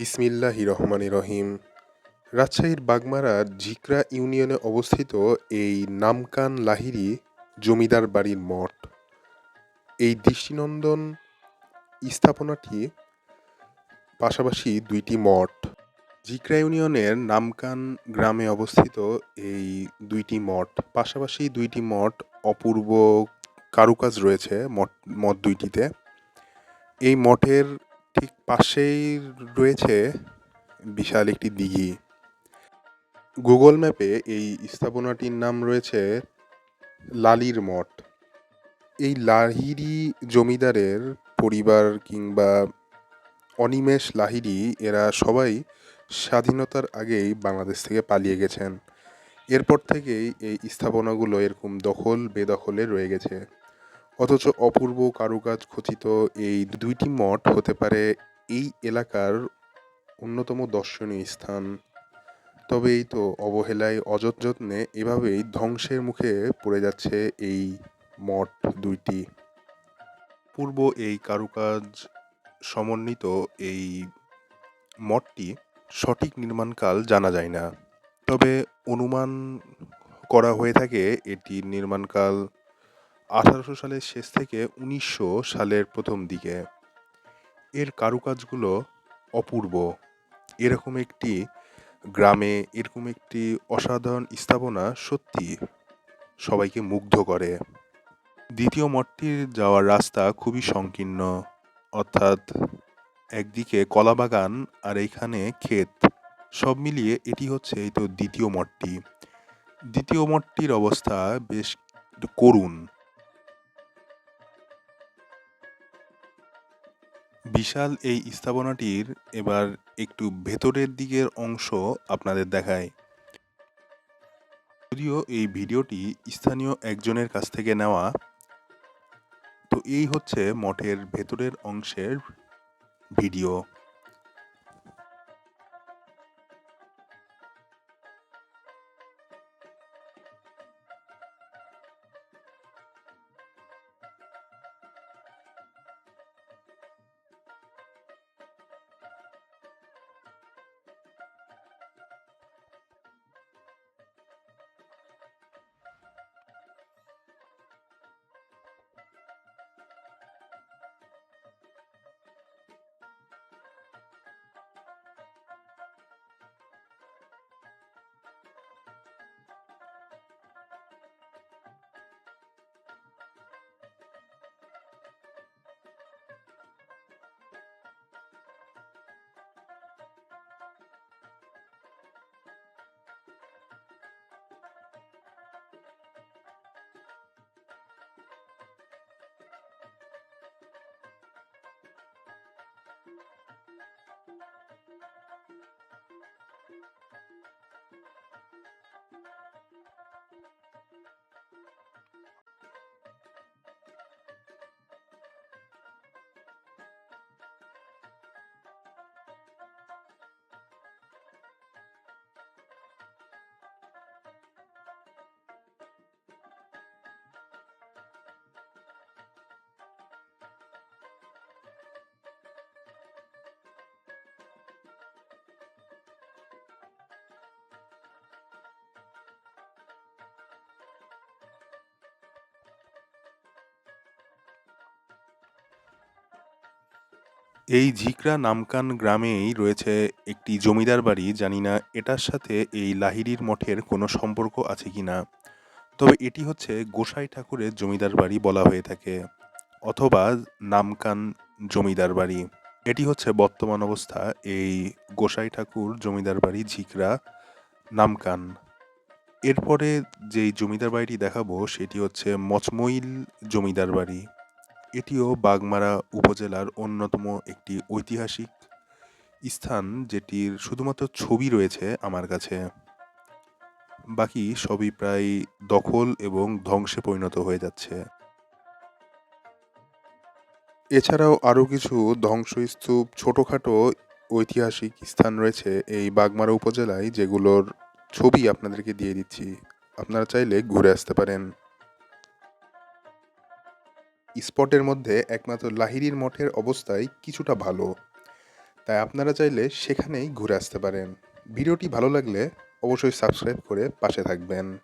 ইসমিল্লাহি রহমান রহিম। রাজশাহীর বাগমারার ঝিকরা ইউনিয়নে অবস্থিত এই নামকান লাহিরি জমিদার বাড়ির মঠ। এই দৃষ্টিনন্দন স্থাপনাটি পাশাপাশি দুইটি মঠ। ঝিকরা ইউনিয়নের নামকান গ্রামে অবস্থিত এই দুইটি মঠ। পাশাপাশি দুইটি মঠ অপূর্ব কারুকাজ রয়েছে মঠ মঠ দুইটিতে। এই মঠের ঠিক পাশেই রয়েছে বিশাল একটি দিঘি। গুগল ম্যাপে এই স্থাপনাটির নাম রয়েছে লালির মঠ। এই লাহিরি জমিদারের পরিবার কিংবা অনিমেষ লাহিরি এরা সবাই স্বাধীনতার আগেই বাংলাদেশ থেকে পালিয়ে গেছেন। এরপর থেকেই এই স্থাপনাগুলো এরকম দখল বেদখলে রয়ে গেছে। অথচ অপূর্ব কারুকাজ খচিত এই দুইটি মঠ হতে পারে এই এলাকার অন্যতম দর্শনীয় স্থান। তবে এই তো অবহেলায়, অযত্নে এভাবেই ধ্বংসের মুখে পড়ে যাচ্ছে এই মঠ দুইটি। পূর্ব এই কারুকাজ সমন্বিত এই মঠটি সঠিক নির্মাণকাল জানা যায় না। তবে অনুমান করা হয়ে থাকে এটির নির্মাণকাল আঠারোশো সালের শেষ থেকে উনিশশো সালের প্রথম দিকে এর কারুকাজগুলো অপূর্ব। এরকম একটি গ্রামে এরকম একটি অসাধারণ স্থাপনা সত্যি সবাইকে মুগ্ধ করে। দ্বিতীয় মঠটির যাওয়ার রাস্তা খুবই সংকীর্ণ। অর্থাৎ একদিকে কলাবাগান আর এইখানে ক্ষেত। সব মিলিয়ে এটি হচ্ছে এই তো দ্বিতীয় মঠটি। দ্বিতীয় মঠটির অবস্থা বেশ করুণ। বিশাল এই স্থাপনাটির এবার একটু ভেতরের দিকের অংশ আপনাদের দেখায় যদিও এই ভিডিওটি স্থানীয় একজনের কাছ থেকে নেওয়া, তো এই হচ্ছে মঠের ভেতরের অংশের ভিডিও। এই ঝিকরা নামকান গ্রামেই রয়েছে একটি জমিদার বাড়ি, জানি না এটার সাথে এই লাহিড়ির মঠের কোনো সম্পর্ক আছে কি না। তবে এটি হচ্ছে গোসাই ঠাকুরের জমিদার বাড়ি বলা হয়ে থাকে, অথবা নামকান জমিদার বাড়ি। এটি হচ্ছে বর্তমান অবস্থা এই গোসাই ঠাকুর জমিদার বাড়ি ঝিকরা নামকান। এরপরে যেই জমিদার বাড়িটি দেখাবো, সেটি হচ্ছে মচমইল জমিদার বাড়ি। এটিও বাগমারা উপজেলার অন্যতম একটি ঐতিহাসিক স্থান যেটির শুধুমাত্র ছবি রয়েছে আমার কাছে। বাকি সবই প্রায় দখল এবং ধ্বংসে পরিণত হয়ে যাচ্ছে। এছাড়াও আরও কিছু ধ্বংসস্তূপ, ছোটোখাটো ঐতিহাসিক স্থান রয়েছে এই বাগমারা উপজেলায় যেগুলোর ছবি আপনাদেরকে দিয়ে দিচ্ছি। আপনারা চাইলে ঘুরে আসতে পারেন। স্পটের মধ্যে একমাত্র লাহিড়ির মঠের অবস্থায় কিছুটা ভালো। তাই আপনারা চাইলে সেখানেই ঘুরে আসতে পারেন। ভিডিওটি ভালো লাগলে অবশ্যই সাবস্ক্রাইব করে পাশে থাকবেন।